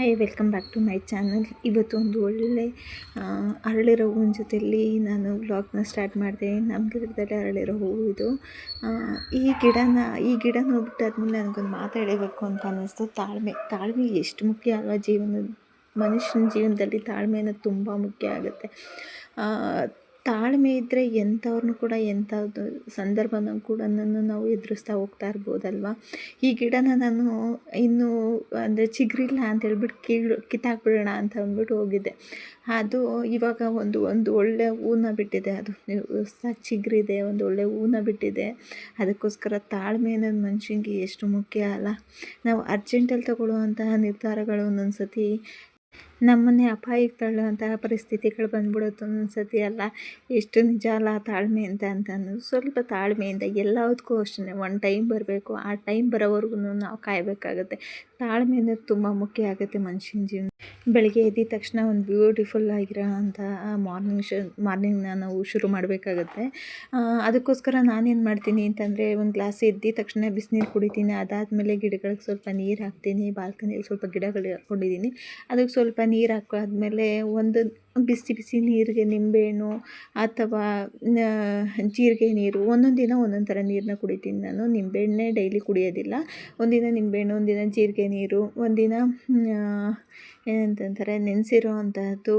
Welcome back to my channel ಇವತ್ತು ಒಂದು ಒಳ್ಳೆ ಅರಳಿರೋ ಹೂವಿನ ಜೊತೆಯಲ್ಲಿ ನಾನು ವ್ಲಾಗ್ನ ಸ್ಟಾರ್ಟ್ ಮಾಡಿದೆ. ನಮ್ಮ ಗಿಡದಲ್ಲಿ ಅರಳಿರೋ ಹೂವು ಇದು. ಈ ಗಿಡನ, ಈ ಗಿಡ ನೋಡ್ಬಿಟ್ಟಾದ್ಮೇಲೆ ನನಗೊಂದು ಮಾತಾಡಬೇಕು ಅಂತ ಅನ್ನಿಸ್ತು. ತಾಳ್ಮೆ ತಾಳ್ಮೆ ಎಷ್ಟು ಮುಖ್ಯ ಅಲ್ವಾ? ಜೀವನ ಮನುಷ್ಯನ ಜೀವನದಲ್ಲಿ ತಾಳ್ಮೆ ಅನ್ನೋದು ತುಂಬ ಮುಖ್ಯ ಆಗುತ್ತೆ. ತಾಳ್ಮೆ ಇದ್ದರೆ ಎಂಥವ್ರನ್ನೂ ಕೂಡ ಎಂಥದ್ದು ಸಂದರ್ಭನ ಕೂಡ ನಾವು ಎದುರಿಸ್ತಾ ಹೋಗ್ತಾ ಇರ್ಬೋದಲ್ವ? ಈ ಗಿಡನ ನಾನು ಇನ್ನೂ ಅಂದರೆ ಚಿಗ್ರಿಲ್ಲ ಅಂತ ಹೇಳ್ಬಿಟ್ಟು ಕೀಳು ಕಿತ್ತಾಕ್ಬಿಡೋಣ ಅಂತ ಅಂದ್ಬಿಟ್ಟು ಹೋಗಿದ್ದೆ. ಅದು ಇವಾಗ ಒಂದು ಒಂದು ಒಳ್ಳೆ ಹೂನ ಬಿಟ್ಟಿದೆ. ಅದು ಹೊಸ್ದಾಗಿ ಚಿಗುರಿದೆ, ಒಂದು ಒಳ್ಳೆ ಹೂನ ಬಿಟ್ಟಿದೆ. ಅದಕ್ಕೋಸ್ಕರ ತಾಳ್ಮೆ ಅನ್ನೋದು ಮನುಷ್ಯನಿಗೆ ಎಷ್ಟು ಮುಖ್ಯ ಅಲ್ಲ? ನಾವು ಅರ್ಜೆಂಟಲ್ಲಿ ತಗೊಳ್ಳುವಂತಹ ನಿರ್ಧಾರಗಳು ಒಂದೊಂದು ಸತಿ ನಮ್ಮನ್ನೇ ಅಪಾಯಕ್ಕೆ ತಳ್ಳುವಂತಹ ಪರಿಸ್ಥಿತಿಗಳು ಬಂದ್ಬಿಡುತ್ತೆ ಒಂದೊಂದು ಸತಿ ಅಲ್ಲ. ಎಷ್ಟು ನಿಜ ಅಲ್ಲ ತಾಳ್ಮೆ ಅಂತ ಅಂತ ಅನ್ನೋದು ಸ್ವಲ್ಪ ತಾಳ್ಮೆಯಿಂದ ಎಲ್ಲದಕ್ಕೂ ಅಷ್ಟೇ. ಒಂದು ಟೈಮ್ ಬರಬೇಕು. ಆ ಟೈಮ್ ಬರೋವರೆಗೂ ನಾವು ಕಾಯಬೇಕಾಗುತ್ತೆ. ತಾಳ್ಮೆ ತುಂಬ ಮುಖ್ಯ ಆಗುತ್ತೆ ಮನುಷ್ಯನ ಜೀವನ. ಬೆಳಗ್ಗೆ ಎದ್ದಿದ ತಕ್ಷಣ ಒಂದು ಬ್ಯೂಟಿಫುಲ್ ಆಗಿರೋ ಅಂಥ ಮಾರ್ನಿಂಗ್ ಶ ಮಾರ್ನಿಂಗ್ನ ನಾವು ಶುರು ಮಾಡಬೇಕಾಗತ್ತೆ. ಅದಕ್ಕೋಸ್ಕರ ನಾನೇನು ಮಾಡ್ತೀನಿ ಅಂತಂದರೆ ಒಂದು ಗ್ಲಾಸ್ ಎದ್ದಿದ ತಕ್ಷಣ ಬಿಸಿನೀರು ಕುಡಿತೀನಿ. ಅದಾದಮೇಲೆ ಗಿಡಗಳಿಗೆ ಸ್ವಲ್ಪ ನೀರು ಹಾಕ್ತೀನಿ. ಬಾಲ್ಕನಿಯಲ್ಲಿ ಸ್ವಲ್ಪ ಗಿಡಗಳು ಹಾಕ್ಕೊಂಡಿದ್ದೀನಿ ಅದಕ್ಕೆ ಸ್ವಲ್ಪ ನೀರು ಹಾಕಾದ್ಮೇಲೆ ಒಂದು ಬಿಸಿ ಬಿಸಿ ನೀರಿಗೆ ನಿಂಬೆಹಣ್ಣು ಅಥವಾ ಜೀರಿಗೆ ನೀರು, ಒಂದೊಂದು ದಿನ ಒಂದೊಂದು ಥರ ನೀರನ್ನ ಕುಡಿತೀನಿ ನಾನು. ನಿಂಬೆಹಣ್ಣೇ ಡೈಲಿ ಕುಡಿಯೋದಿಲ್ಲ. ಒಂದಿನ ನಿಂಬೆಹಣ್ಣು, ಒಂದಿನ ಜೀರಿಗೆ ನೀರು, ಒಂದಿನ ಏನಂತಂತಾರೆ, ನೆನೆಸಿರೋ ಅಂತಹದ್ದು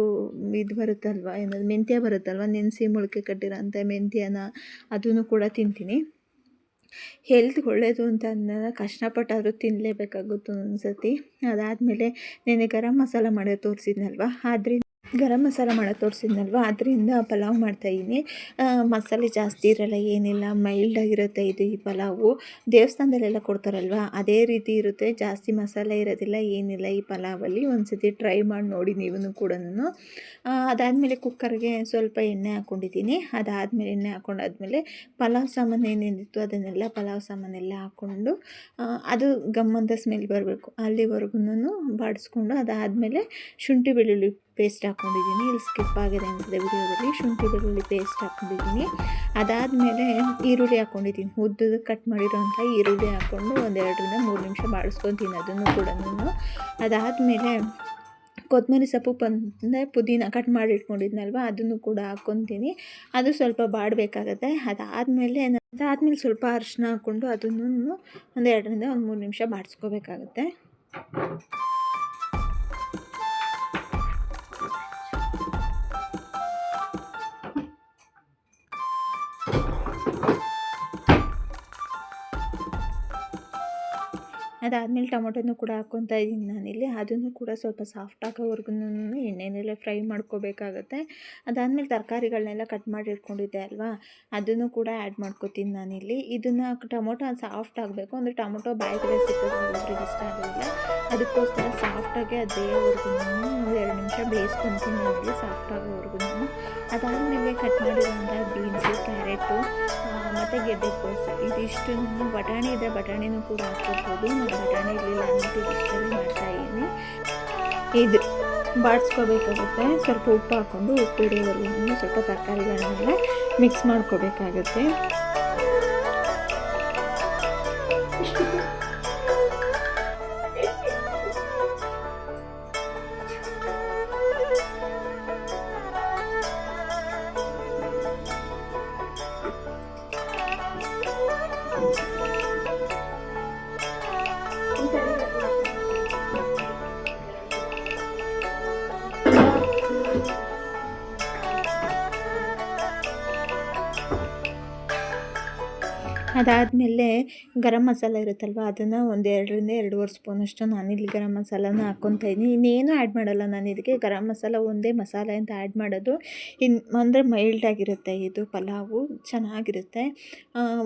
ಇದು ಬರುತ್ತಲ್ವ, ಏನದು ಮೆಂತ್ಯ ಬರುತ್ತಲ್ವ, ನೆನೆಸಿ ಮೊಳಕೆ ಕಟ್ಟಿರೋ ಅಂಥ ಮೆಂತ್ಯನ ಅದನ್ನು ಕೂಡ ತಿಂತೀನಿ. ಹೆಲ್ತ್ಗೆ ಒಳ್ಳೆಯದು ಅಂತ ಅಂದಾಗ ಕಷ್ಟಪಟ್ಟಾದರೂ ತಿನ್ನಲೇಬೇಕಾಗುತ್ತೆ ಒಂದೊಂದು ಸರ್ತಿ ಅದಾದಮೇಲೆ ನಿನಗೆ ಗರಂ ಮಸಾಲ ಮಾಡೋದು ತೋರಿಸಿದ್ನಲ್ವ? ಆದ್ದರಿಂದ ಗರಂ ಮಸಾಲ ಮಾಡೋದು ತೋರಿಸಿದ್ನಲ್ವ? ಅದರಿಂದ ಪಲಾವ್ ಮಾಡ್ತಾಯಿದ್ದೀನಿ ಮಸಾಲೆ ಜಾಸ್ತಿ ಇರಲ್ಲ, ಏನಿಲ್ಲ ಮೈಲ್ಡ್ ಆಗಿರುತ್ತೆ ಇದು ಈ ಪಲಾವು. ದೇವಸ್ಥಾನದಲ್ಲೆಲ್ಲ ಕೊಡ್ತಾರಲ್ವ? ಅದೇ ರೀತಿ ಇರುತ್ತೆ, ಜಾಸ್ತಿ ಮಸಾಲೆ ಇರೋದಿಲ್ಲ, ಏನಿಲ್ಲ ಈ ಪಲಾವಲ್ಲಿ. ಒಂದು ಸತಿ ಟ್ರೈ ಮಾಡಿ ನೋಡಿ ನೀವು ಕೂಡ ಅದಾದಮೇಲೆ ಕುಕ್ಕರ್ಗೆ ಸ್ವಲ್ಪ ಎಣ್ಣೆ ಹಾಕ್ಕೊಂಡಿದ್ದೀನಿ ಅದಾದಮೇಲೆ ಎಣ್ಣೆ ಹಾಕ್ಕೊಂಡಾದ್ಮೇಲೆ ಪಲಾವ್ ಸಾಮಾನು ಏನೇನಿತ್ತು ಅದನ್ನೆಲ್ಲ ಪಲಾವ್ ಸಾಮಾನೆಲ್ಲ ಹಾಕ್ಕೊಂಡು ಅದು ಗಮ್ಮಂತ ಸ್ಮೆಲ್ ಬರಬೇಕು. ಅಲ್ಲಿವರೆಗೂ ಬಾಡಿಸ್ಕೊಂಡು ಅದಾದಮೇಲೆ ಶುಂಠಿ ಬೆಳ್ಳುಳ್ಳಿ ಪೇಸ್ಟ್ ಹಾಕ್ಕೊಂಡಿದ್ದೀನಿ ಇಲ್ಲಿ ಸ್ಕಿಪ್ ಆಗಿದೆ ಅನ್ಸುತ್ತೆ ವಿಡಿಯೋದಲ್ಲಿ. ಶುಂಠಿ ಬೆಳ್ಳುಳ್ಳಿ ಪೇಸ್ಟ್ ಹಾಕ್ಕೊಂಡಿದ್ದೀನಿ ಅದಾದಮೇಲೆ ಈರುಳ್ಳಿ ಹಾಕ್ಕೊಂಡಿದ್ದೀನಿ ಉದ್ದದ ಕಟ್ ಮಾಡಿರೋಂಥ ಈರುಳ್ಳಿ ಹಾಕ್ಕೊಂಡು ಒಂದೆರಡರಿಂದ ಮೂರು ನಿಮಿಷ ಬಾಡಿಸ್ಕೊತೀನಿ ಅದನ್ನು ಕೂಡ ನಾನು. ಅದಾದಮೇಲೆ ಕೊತ್ತಂಬರಿ ಸೊಪ್ಪು ಬಂದರೆ ಪುದೀನ ಕಟ್ ಮಾಡಿ ಇಟ್ಕೊಂಡಿದ್ನಲ್ವ ಅದನ್ನು ಕೂಡ ಹಾಕ್ಕೊತೀನಿ. ಅದು ಸ್ವಲ್ಪ ಬಾಡಬೇಕಾಗತ್ತೆ. ಅದಾದಮೇಲೆ ಅದಾದಮೇಲೆ ಸ್ವಲ್ಪ ಅರಿಶಿನ ಹಾಕ್ಕೊಂಡು ಅದನ್ನು ಒಂದು ಎರಡರಿಂದ ಒಂದು ಮೂರು ನಿಮಿಷ ಬಾಡಿಸ್ಕೋಬೇಕಾಗತ್ತೆ. ಅದಾದಮೇಲೆ ಟೊಮೊಟೊನೂ ಕೂಡ ಹಾಕ್ಕೊತಾ ಇದ್ದೀನಿ ನಾನಿಲ್ಲಿ. ಅದನ್ನು ಕೂಡ ಸ್ವಲ್ಪ ಸಾಫ್ಟ್ ಆಗೋವರೆಗೂ ಎಣ್ಣೆನಲ್ಲೇ ಫ್ರೈ ಮಾಡ್ಕೋಬೇಕಾಗತ್ತೆ. ಅದಾದಮೇಲೆ ತರಕಾರಿಗಳನ್ನೆಲ್ಲ ಕಟ್ ಮಾಡಿ ಇಟ್ಕೊಂಡಿದ್ದೆ ಅಲ್ವಾ? ಅದನ್ನು ಕೂಡ ಆ್ಯಡ್ ಮಾಡ್ಕೋತೀನಿ ನಾನಿಲ್ಲಿ. ಇದನ್ನು ಟೊಮೊಟೊ ಸಾಫ್ಟ್ ಆಗಬೇಕು. ಅಂದರೆ ಟೊಮೊಟೊ ಬಾಯಿಗೆ ಸಿಕ್ಕೋದು ಒಬ್ರಿಗೆ ಇಷ್ಟ ಆಗೋದಿಲ್ಲ. ಅದಕ್ಕೋಸ್ಕರ ಸಾಫ್ಟಾಗಿ ಅದೇವರೆಗೂ ಒಂದು ಎರಡು ನಿಮಿಷ ಬೇಯಿಸ್ಕೊತೀನಿ ನಾನಿಲ್ಲಿ ಸಾಫ್ಟ್ ಆಗೋವರೆಗೂ ಅದಾದಮೇಲೆ ಕಟ್ ಮಾಡಿರೋಂಥ ಬೀನ್ಸು ಕ್ಯಾರೆಟು ಮತ್ತು ಗೆಡ್ಡೆಕೋಸು ಇದಿಷ್ಟು ಬಟಾಣಿ ಇದೆ ಬಟಾಣಿನೂ ಕೂಡ ಹಾಕ್ಕೋಬೋದು. ನಾನು ಬಟಾಣಿ ಇರಲಿಲ್ಲ ಇದು ಬಾಡಿಸ್ಕೋಬೇಕಾಗುತ್ತೆ ಸ್ವಲ್ಪ ಉಪ್ಪು ಹಾಕ್ಕೊಂಡು ಉಪ್ಪು ಹಿಡಿಯೋವರೆಗೂ ಸ್ವಲ್ಪ ತರಕಾರಿಗಳನ್ನೆಲ್ಲ ಮಿಕ್ಸ್ ಮಾಡ್ಕೋಬೇಕಾಗುತ್ತೆ. ಅದಾದಮೇಲೆ ಗರಂ ಮಸಾಲ ಇರುತ್ತಲ್ವ, ಅದನ್ನು ಒಂದು ಎರಡರಿಂದ ಎರಡೂವರೆ ಸ್ಪೂನಷ್ಟು ನಾನಿಲ್ಲಿ ಗರಂ ಮಸಾಲನ ಹಾಕ್ಕೊತಾ ಇದ್ದೀನಿ. ಇನ್ನೇನು ಆ್ಯಡ್ ಮಾಡಲ್ಲ ನಾನು, ಇದಕ್ಕೆ ಗರಂ ಮಸಾಲ ಒಂದೇ ಮಸಾಲೆ ಅಂತ ಆ್ಯಡ್ ಮಾಡೋದು. ಇನ್ನು ಅಂದರೆ ಮೈಲ್ಡ್ ಆಗಿರುತ್ತೆ ಇದು ಪಲಾವು, ಚೆನ್ನಾಗಿರುತ್ತೆ.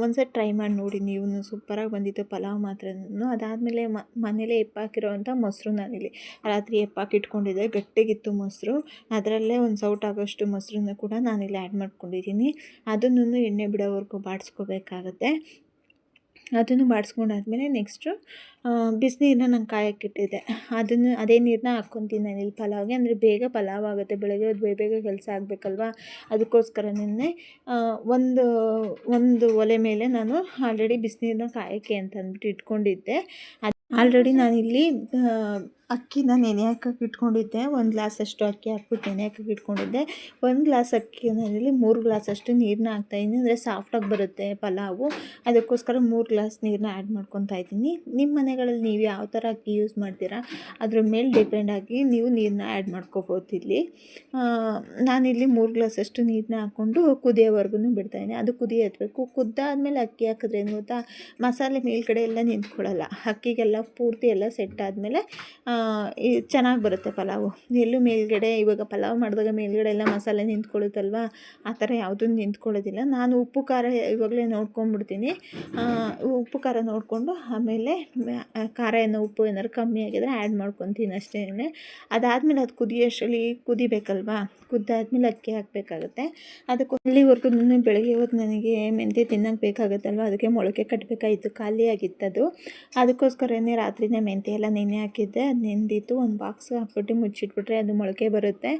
ಒಂದ್ಸರಿ ಟ್ರೈ ಮಾಡಿ ನೋಡಿ ನೀವು, ಸೂಪರಾಗಿ ಬಂದಿತ್ತು ಪಲಾವ್ ಮಾತ್ರ ಅದಾದಮೇಲೆ ಮನೇಲೆ ಎಪ್ಪಾಕಿರೋವಂಥ ಮೊಸರು ನಾನಿಲ್ಲಿ. ರಾತ್ರಿ ಎಪ್ಪಾಕಿಟ್ಕೊಂಡಿದ್ದೆ, ಗಟ್ಟಿಗಿತ್ತು ಮೊಸರು. ಅದರಲ್ಲೇ ಒಂದು ಸೌಟ್ ಆಗೋಷ್ಟು ಮೊಸರನ್ನು ಕೂಡ ನಾನಿಲ್ಲಿ ಆ್ಯಡ್ ಮಾಡ್ಕೊಂಡಿದ್ದೀನಿ. ಅದನ್ನು ಎಣ್ಣೆ ಬಿಡೋವರೆಗೂ ಬಾಡಿಸ್ಕೋಬೇಕಾಗತ್ತೆ. ಅದನ್ನು ಬಾಡಿಸ್ಕೊಂಡಾದ್ಮೇಲೆ ನೆಕ್ಸ್ಟು ಬಿಸಿನೀರನ್ನ ನಾನು ಕಾಯಕ್ಕಿಟ್ಟಿದ್ದೆ ಅದನ್ನು, ಅದೇ ನೀರನ್ನ ಹಾಕ್ಕೊತೀನಿ ನಾನು ಇಲ್ಲಿ ಪಲಾವ್ಗೆ ಅಂದರೆ ಬೇಗ ಪಲಾವ್ ಆಗುತ್ತೆ. ಬೆಳಗ್ಗೆ ಹೊತ್ತು ಬೇಗ ಬೇಗ ಕೆಲಸ ಆಗಬೇಕಲ್ವಾ? ಅದಕ್ಕೋಸ್ಕರ ನಿನ್ನೆ ಒಂದು ಒಂದು ಒಲೆ ಮೇಲೆ ನಾನು ಆಲ್ರೆಡಿ ಬಿಸಿನೀರನ್ನ ಕಾಯೋಕ್ಕೆ ಅಂತ ಅಂದ್ಬಿಟ್ಟು ಇಟ್ಕೊಂಡಿದ್ದೆ. ಅದು ಆಲ್ರೆಡಿ ನಾನಿಲ್ಲಿ ಅಕ್ಕಿನ ನೆನೆ ಹಾಕಕ್ಕೆ ಇಟ್ಕೊಂಡಿದ್ದೆ. ಒಂದು ಗ್ಲಾಸಷ್ಟು ಅಕ್ಕಿ ಹಾಕ್ಬಿಟ್ಟು ನೆನೆ ಹಾಕಕ್ಕೆ ಇಟ್ಕೊಂಡಿದ್ದೆ. ಒಂದು ಗ್ಲಾಸ್ ಅಕ್ಕಿನಲ್ಲಿ ಮೂರು ಮೂರು ಗ್ಲಾಸಷ್ಟು ನೀರನ್ನ ಹಾಕ್ತಾಯಿದ್ದೀನಿ ಅಂದರೆ ಸಾಫ್ಟಾಗಿ ಬರುತ್ತೆ ಪಲಾವು. ಅದಕ್ಕೋಸ್ಕರ ಮೂರು ಗ್ಲಾಸ್ ನೀರನ್ನ ಆ್ಯಡ್ ಮಾಡ್ಕೊತಾ ಇದ್ದೀನಿ ನಿಮ್ಮ ಮನೆಗಳಲ್ಲಿ ನೀವು ಯಾವ ಥರ ಅಕ್ಕಿ ಯೂಸ್ ಮಾಡ್ತೀರಾ? ಅದ್ರ ಮೇಲೆ ಡಿಪೆಂಡ್ ಆಗಿ ನೀವು ನೀರನ್ನ ಆ್ಯಡ್ ಮಾಡ್ಕೋಬೋದು ಇಲ್ಲಿ. ನಾನಿಲ್ಲಿ ಮೂರು ಗ್ಲಾಸಷ್ಟು ನೀರನ್ನ ಹಾಕ್ಕೊಂಡು ಕುದಿಯೋವರೆಗೂ ಬಿಡ್ತಾಯಿದ್ದೀನಿ ಅದು ಕುದಿ ಹತ್ಬೇಕು ಕುದ್ದಾದ್ಮೇಲೆ ಅಕ್ಕಿ ಹಾಕಿದ್ರೆ ಏನು ಗೊತ್ತಾ? ಮಸಾಲೆ ಮೇಲ್ಗಡೆ ಎಲ್ಲ ನಿಂತ್ಕೊಳ್ಳಲ್ಲ. ಅಕ್ಕಿಗೆಲ್ಲ ಪೂರ್ತಿ ಎಲ್ಲ ಸೆಟ್ ಆದಮೇಲೆ ಚೆನ್ನಾಗಿ ಬರುತ್ತೆ ಪಲಾವು. ಎಲ್ಲೂ ಮೇಲ್ಗಡೆ, ಇವಾಗ ಪಲಾವ್ ಮಾಡಿದಾಗ ಮೇಲ್ಗಡೆ ಎಲ್ಲ ಮಸಾಲೆ ನಿಂತ್ಕೊಳ್ಳುತ್ತಲ್ವ? ಆ ಥರ ಯಾವುದೂ ನಿಂತ್ಕೊಳ್ಳೋದಿಲ್ಲ. ನಾನು ಉಪ್ಪು, ಖಾರ ಇವಾಗಲೇ ನೋಡ್ಕೊಂಡ್ಬಿಡ್ತೀನಿ ಉಪ್ಪು, ಖಾರ ನೋಡಿಕೊಂಡು ಆಮೇಲೆ ಖಾರ ಏನೋ ಉಪ್ಪು ಏನಾದ್ರು ಕಮ್ಮಿ ಆಗಿದ್ರೆ ಆ್ಯಡ್ ಮಾಡ್ಕೊತೀನಿ ಅಷ್ಟೇ ಅದಾದಮೇಲೆ ಅದು ಕುದಿಯೋಷ್ಟರಲ್ಲಿ ಕುದಿಬೇಕಲ್ವಾ? ಕುದ್ದಾದ್ಮೇಲೆ ಅಕ್ಕಿ ಹಾಕಬೇಕಾಗುತ್ತೆ. ಅದಕ್ಕೆ ಅಲ್ಲಿವರೆಗೂ ಬೆಳಗ್ಗೆ ಹೊತ್ತು ನನಗೆ ಮೆಂತ್ಯ ತಿನ್ನೋಕೆ ಬೇಕಾಗುತ್ತಲ್ವ? ಅದಕ್ಕೆ ಮೊಳಕೆ ಕಟ್ಟಬೇಕಾಯಿತು ಖಾಲಿ ಆಗಿತ್ತದು ಅದಕ್ಕೋಸ್ಕರನೇ ರಾತ್ರಿನೇ ಮೆಂತ್ಯ ಎಲ್ಲ ನೆನೆ ಹಾಕಿದ್ದೆ. ಅದು ನೆಂದಿತ್ತು ಒಂದು ಬಾಕ್ಸ್ಗೆ ಹಾಕ್ಬಿಟ್ಟು ಮುಚ್ಚಿಟ್ಬಿಟ್ರೆ ಅದು ಮೊಳಕೆ ಬರುತ್ತೆ.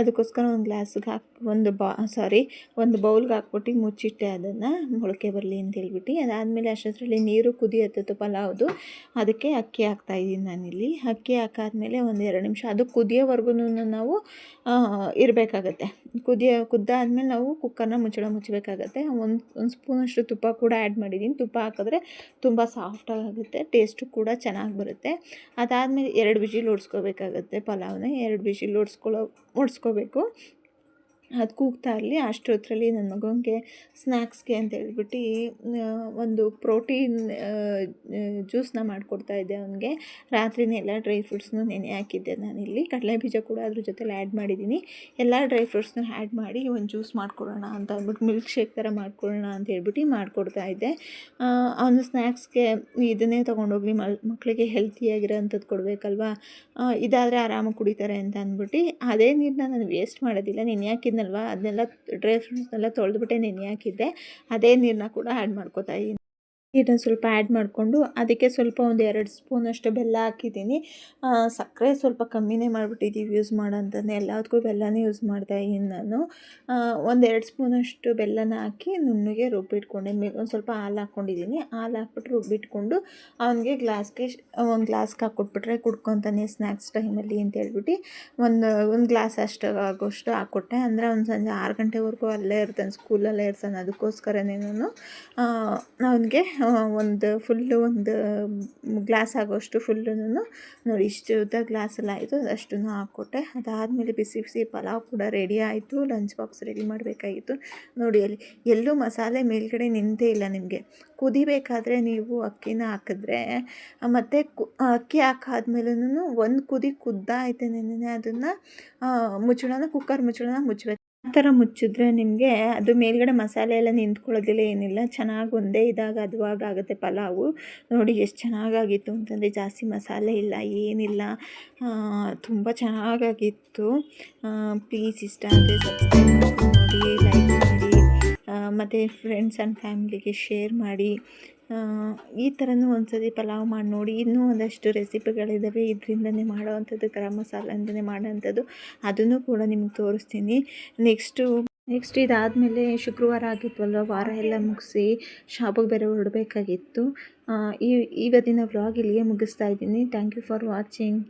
ಅದಕ್ಕೋಸ್ಕರ ಒಂದು ಗ್ಲಾಸ್ಗೆ ಹಾಕಿ, ಒಂದು ಬಾ, ಸಾರಿ, ಒಂದು ಬೌಲ್ಗೆ ಹಾಕ್ಬಿಟ್ಟು ಮುಚ್ಚಿಟ್ಟೆ ಅದನ್ನು, ಮೊಳಕೆ ಬರಲಿ ಅಂತ ಹೇಳ್ಬಿಟ್ಟು. ಅದಾದಮೇಲೆ ಅಷ್ಟೊತ್ತರಲ್ಲಿ ನೀರು ಕುದಿ ಹತ್ತಿತ್ತು ಪಲಾವ್ದು ಅದಕ್ಕೆ ಅಕ್ಕಿ ಹಾಕ್ತಾಯಿದ್ದೀನಿ ನಾನಿಲ್ಲಿ. ಅಕ್ಕಿ ಹಾಕಾದ್ಮೇಲೆ ಒಂದು ಎರಡು ನಿಮಿಷ, ಅದು ಕುದಿಯೋವರೆಗೂ ನಾವು ಇರಬೇಕಾಗತ್ತೆ. ಕುದಿಯ, ಕುದ್ದಾದ್ಮೇಲೆ ನಾವು ಕುಕ್ಕರ್ನ ಮುಚ್ಚಳ ಮುಚ್ಚಬೇಕಾಗತ್ತೆ. ಒಂದು ಒಂದು ಸ್ಪೂನಷ್ಟು ತುಪ್ಪ ಕೂಡ ಆ್ಯಡ್ ಮಾಡಿದ್ದೀನಿ. ತುಪ್ಪ ಹಾಕಿದ್ರೆ ತುಂಬ ಸಾಫ್ಟಾಗುತ್ತೆ ಟೇಸ್ಟು ಕೂಡ ಚೆನ್ನಾಗಿ ಬರುತ್ತೆ. ಅದಾದಮೇಲೆ ಎರಡು ವಿಜಿಲ್ ಹೊಡ್ಸ್ಕೋಬೇಕಾಗತ್ತೆ ಪಲಾವ್ನ ಎರಡು ಬಿಸಿಲು ಓಡಿಸ್ಕೊಳ್ಳೋ ಹೊಡ್ಸ್ಕೋಬೇಕು ಅದು ಕೂಗ್ತಾ ಇರಲಿ ಅಷ್ಟೊತ್ತರಲ್ಲಿ ನನ್ನ ಮಗನಿಗೆ ಸ್ನ್ಯಾಕ್ಸ್ಗೆ ಅಂತ ಹೇಳ್ಬಿಟ್ಟು ಒಂದು ಪ್ರೋಟೀನ್ ಜ್ಯೂಸನ್ನ ಮಾಡಿಕೊಡ್ತಾ ಇದ್ದೆ ಅವನಿಗೆ. ರಾತ್ರಿನೇ ಎಲ್ಲ ಡ್ರೈ ಫ್ರೂಟ್ಸ್ನು ನೆನೆ ಹಾಕಿದ್ದೆ ನಾನಿಲ್ಲಿ. ಕಡಲೆ ಬೀಜ ಕೂಡ ಅದ್ರ ಜೊತೆಲಿ ಆ್ಯಡ್ ಮಾಡಿದ್ದೀನಿ. ಎಲ್ಲ ಡ್ರೈ ಫ್ರೂಟ್ಸ್ನ ಆ್ಯಡ್ ಮಾಡಿ ಒಂದು ಜ್ಯೂಸ್ ಮಾಡಿಕೊಡೋಣ ಅಂತ ಅಂದ್ಬಿಟ್ಟು, ಮಿಲ್ಕ್ ಶೇಕ್ ಥರ ಮಾಡ್ಕೊಳ್ಳೋಣ ಅಂತ ಹೇಳ್ಬಿಟ್ಟು ಮಾಡಿಕೊಡ್ತಾ ಇದ್ದೆ. ಅವನು ಸ್ನ್ಯಾಕ್ಸ್ಗೆ ಇದನ್ನೇ ತೊಗೊಂಡೋಗ್ಲಿ ಮಕ್ಕಳಿಗೆ ಹೆಲ್ತಿಯಾಗಿರೋ ಅಂಥದ್ದು ಕೊಡಬೇಕಲ್ವಾ? ಇದಾದರೆ ಆರಾಮಾಗಿ ಕುಡಿತಾರೆ ಅಂತ ಅಂದ್ಬಿಟ್ಟು, ಅದೇ ನೀರನ್ನ ನಾನು ವೇಸ್ಟ್ ಮಾಡೋದಿಲ್ಲ. ನೆನೆ ಹಾಕಿದ್ನಲ್ವ ಅದನ್ನೆಲ್ಲ ಡ್ರೈ ಫ್ರೂಟ್ಸ್ನೆಲ್ಲ ತೊಳೆದ್ಬಿಟ್ಟೆ ನೆನೆ ಹಾಕಿದ್ದೆ. ಅದೇ ನೀರನ್ನ ಕೂಡ ಆ್ಯಡ್ ಮಾಡ್ಕೋತಾ ಇದ್ದೀನಿ. ನೀರನ್ನ ಸ್ವಲ್ಪ ಆ್ಯಡ್ ಮಾಡಿಕೊಂಡು ಅದಕ್ಕೆ ಸ್ವಲ್ಪ ಒಂದು ಎರಡು ಸ್ಪೂನಷ್ಟು ಬೆಲ್ಲ ಹಾಕಿದ್ದೀನಿ. ಸಕ್ಕರೆ ಸ್ವಲ್ಪ ಕಮ್ಮಿನೇ ಮಾಡಿಬಿಟ್ಟಿದ್ದೀವಿ ಯೂಸ್ ಮಾಡೋಂಥದ್ದು ಎಲ್ಲದಕ್ಕೂ ಬೆಲ್ಲನೇ ಯೂಸ್ ಮಾಡಿದೆ ಇನ್ನು ನಾನು. ಒಂದೆರಡು ಸ್ಪೂನಷ್ಟು ಬೆಲ್ಲನ ಹಾಕಿ ನುಣ್ಣಗೆ ರುಬ್ಬಿಟ್ಕೊಂಡೆ. ಒಂದು ಸ್ವಲ್ಪ ಹಾಲು ಹಾಕ್ಕೊಂಡಿದ್ದೀನಿ ಹಾಲು ಹಾಕ್ಬಿಟ್ಟು ರುಬ್ಬಿಟ್ಕೊಂಡು ಅವನಿಗೆ ಗ್ಲಾಸ್ಗೆ ಒಂದು ಗ್ಲಾಸ್ಗೆ ಹಾಕ್ಕೊಟ್ಬಿಟ್ರೆ ಕುಡ್ಕೊತಾನೆ ಸ್ನ್ಯಾಕ್ಸ್ ಟೈಮಲ್ಲಿ ಅಂತ ಹೇಳ್ಬಿಟ್ಟು ಒಂದು ಒಂದು ಗ್ಲಾಸ್ ಅಷ್ಟು ಆಗೋಷ್ಟು ಹಾಕ್ಕೊಟ್ಟೆ ಅಂದರೆ ಒಂದು ಸಂಜೆ ಆರು ಗಂಟೆವರೆಗೂ ಅಲ್ಲೇ ಇರ್ತಾನೆ ಸ್ಕೂಲಲ್ಲೇ ಇರ್ತಾನೆ. ಅದಕ್ಕೋಸ್ಕರನೇ ನಾನು ಅವನಿಗೆ ಒಂದು ಫುಲ್ಲು ಒಂದು ಗ್ಲಾಸ್ ಆಗೋಷ್ಟು ಫುಲ್ಲು ನೋಡಿ ಇಷ್ಟು ಉದ್ದ ಗ್ಲಾಸಲ್ಲಿ ಆಯಿತು, ಅಷ್ಟನ್ನು ಹಾಕ್ಕೊಟ್ಟೆ. ಅದಾದಮೇಲೆ ಬಿಸಿ ಬಿಸಿ ಪಲಾವ್ ಕೂಡ ರೆಡಿ ಆಯಿತು. ಲಂಚ್ ಬಾಕ್ಸ್ ರೆಡಿ ಮಾಡಬೇಕಾಗಿತ್ತು. ನೋಡಿ ಅಲ್ಲಿ ಎಲ್ಲೂ ಮಸಾಲೆ ಮೇಲ್ಗಡೆ ನಿಂತೇ ಇಲ್ಲ ನಿಮಗೆ. ಕುದಿಬೇಕಾದ್ರೆ ನೀವು ಅಕ್ಕಿನ ಹಾಕಿದ್ರೆ, ಮತ್ತು ಅಕ್ಕಿ ಹಾಕಾದ್ಮೇಲೂ ಒಂದು ಕುದಿ ಕುದ್ದಾಯ್ತೆ ನೆನೆ ಅದನ್ನು ಮುಚ್ಚಳನ ಕುಕ್ಕರ್ ಮುಚ್ಚಳನ ಮುಚ್ಚಬೇಕು. ಆ ಥರ ಮುಚ್ಚಿದ್ರೆ ನಿಮಗೆ ಅದು ಮೇಲ್ಗಡೆ ಮಸಾಲೆ ಎಲ್ಲ ನಿಂತ್ಕೊಳ್ಳೋದಿಲ್ಲ, ಏನಿಲ್ಲ. ಚೆನ್ನಾಗಿ ಒಂದೇ ಇದಾಗ ಅದುವಾಗ ಆಗುತ್ತೆ ಪಲಾವು. ನೋಡಿ ಎಷ್ಟು ಚೆನ್ನಾಗಾಗಿತ್ತು ಅಂತಂದರೆ ಜಾಸ್ತಿ ಮಸಾಲೆ ಇಲ್ಲ, ಏನಿಲ್ಲ. ತುಂಬ ಚೆನ್ನಾಗಾಗಿತ್ತು. ಪ್ಲೀಸ್ ಇಷ್ಟ ಆದರೆ ಸಬ್ಸ್ಕ್ರೈಬ್ ಮಾಡಿ ಲೈಕ್ ಮಾಡಿ. ಮತ್ತು ಫ್ರೆಂಡ್ಸ್ ಆ್ಯಂಡ್ ಫ್ಯಾಮಿಲಿಗೆ ಶೇರ್ ಮಾಡಿ. ಈ ಥರನೂ ಒಂದ್ಸತಿ ಪಲಾವ್ ಮಾಡಿ ನೋಡಿ. ಇನ್ನೂ ಒಂದಷ್ಟು ರೆಸಿಪಿಗಳಿದ್ದಾವೆ ಇದರಿಂದನೇ ಮಾಡೋವಂಥದ್ದು, ಗರಂ ಮಸಾಲೆಯಿಂದನೇ ಮಾಡೋವಂಥದ್ದು. ಅದನ್ನು ಕೂಡ ನಿಮ್ಗೆ ತೋರಿಸ್ತೀನಿ. ನೆಕ್ಸ್ಟು, ನೆಕ್ಸ್ಟ್ ಇದಾದಮೇಲೆ ಶುಕ್ರವಾರ ಆಗಿತ್ತಲ್ವ ವಾರ ಎಲ್ಲ ಮುಗಿಸಿ ಶಾಪಿಗೆ ಬೇರೆ ಹೊರಡಬೇಕಾಗಿತ್ತು. ಈ ಇವತ್ತಿನ ವ್ಲಾಗ್ ಇಲ್ಲಿಗೆ ಮುಗಿಸ್ತಾ ಇದ್ದೀನಿ. Thank you for watching